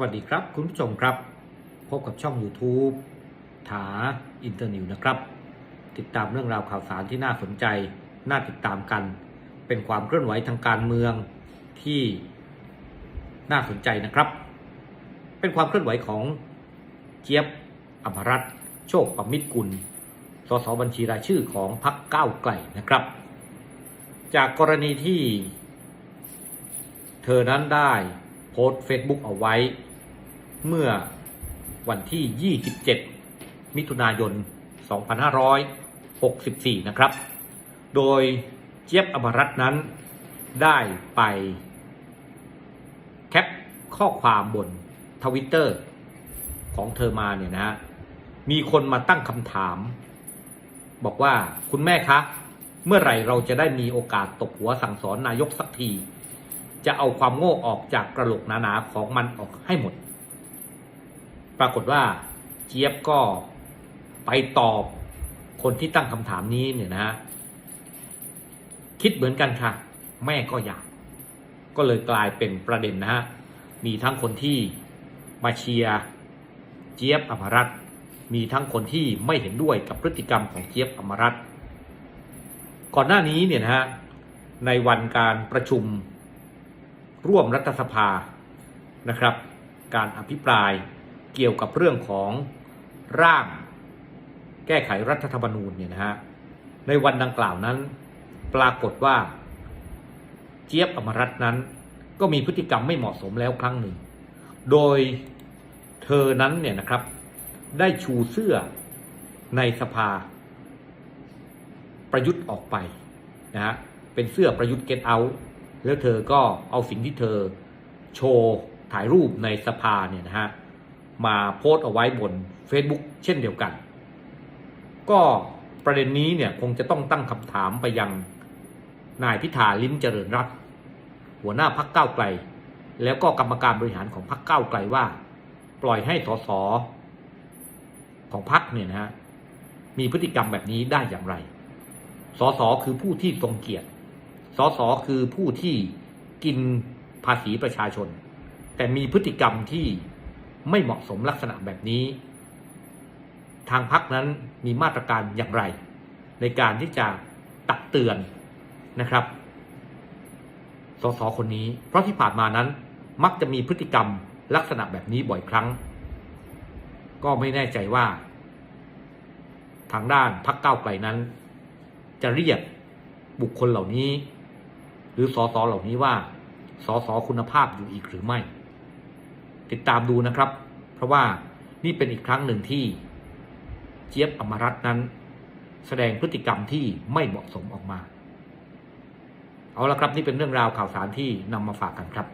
วัสดีครับ คุณผู้ชมครับ พบกับช่อง YouTube ถาอินเตอร์นิวนะครับ ติดตามเรื่องราวข่าวสารที่น่าสนใจ น่าติดตามกัน เป็นความเคลื่อนไหวทางการเมืองที่น่าสนใจนะครับ เป็นความเคลื่อนไหวของเจี๊ยบอมรัตโชคประมิตรกุลสสบัญชีรายชื่อของพรรคก้าวไกลนะครับ จากกรณีที่ เธอนั้นได้โพสต์ Facebook เอาไว้ เมื่อวันที่ 27 มิถุนายน 2564 นะครับ โดยเจี๊ยบอมรัตน์นั้นได้ไปแคปข้อความบนทวิตเตอร์ของเธอมาเนี่ยนะฮะมีคนมาตั้งคำถาม บอกว่าคุณแม่คะ เมื่อไหร่เราจะได้มีโอกาสตบหัวสั่งสอนนายกสักที จะเอาความโง่ออกจากกระโหลกหนาๆของมันออกให้หมด ปรากฏว่าเจี๊ยบก็ไปตอบคนที่ตั้งคำถามนี้เนี่ยนะ คิดเหมือนกันค่ะ แม่ก็อยาก ก็เลยกลายเป็นประเด็นนะฮะ มีทั้งคนที่มาเชียร์เจี๊ยบอมรัตมีทั้งคนที่ไม่เห็นด้วยกับพฤติกรรมของเจี๊ยบอมรัตก่อนหน้านี้เนี่ยนะฮะในวันการประชุมร่วมรัฐสภานะครับ การอภิปราย เกี่ยวกับเรื่องของร่างแก้ไขรัฐธรรมนูญเนี่ยนะฮะในวันดังกล่าวนั้นปรากฏว่า เจี๊ยบอมรัตน์นั้น ก็มีพฤติกรรมไม่เหมาะสมแล้วครั้งหนึ่ง โดยเธอนั้นเนี่ยนะครับ ได้ชูเสื้อในสภา ประยุทธ์ออกไปนะฮะเป็นเสื้อประยุทธ์เก็ตเอาแล้วเธอก็เอาสิ่งที่เธอโชว์ถ่ายรูปในสภาเนี่ยนะฮะ มาโพสต์เอาไว้บน Facebook เช่นเดียวกัน ก็ประเด็นนี้เนี่ยคงจะต้องตั้งคำถามไปยังนายพิธาลิ้มเจริญรัตน์หัวหน้าพักเก้าวไกล แล้วก็กรรมการบริหารของพักเก้าวไกลว่า ปล่อยให้สสของพักเนี่ยนะฮะมีพฤติกรรมแบบนี้ได้อย่างไร สสคือผู้ที่ทรงเกียรติ สสคือผู้ที่กินภาษีประชาชน แต่มีพฤติกรรมที่ ไม่เหมาะสมลักษณะแบบนี้ ทางพักนั้นมีมาตรการอย่างไร ในการที่จะตักเตือนนะครับสสคนนี้ เพราะที่ผ่านมานั้นมักจะมีพฤติกรรมลักษณะแบบนี้บ่อยครั้ง ก็ไม่แน่ใจว่า ทางด้านพักเก้าไกลนั้น จะเรียกบุคคลเหล่านี้ หรือสอสอเหล่านี้ว่าสอสอคุณภาพอยู่อีกหรือไม่ ติดตามดูนะครับ เพราะว่านี่เป็นอีกครั้งหนึ่งที่เจี๊ยบอมรัตน์นั้น แสดงพฤติกรรมที่ไม่เหมาะสมออกมา เอาละครับนี่เป็นเรื่องราวข่าวสารที่นำมาฝากกันครับ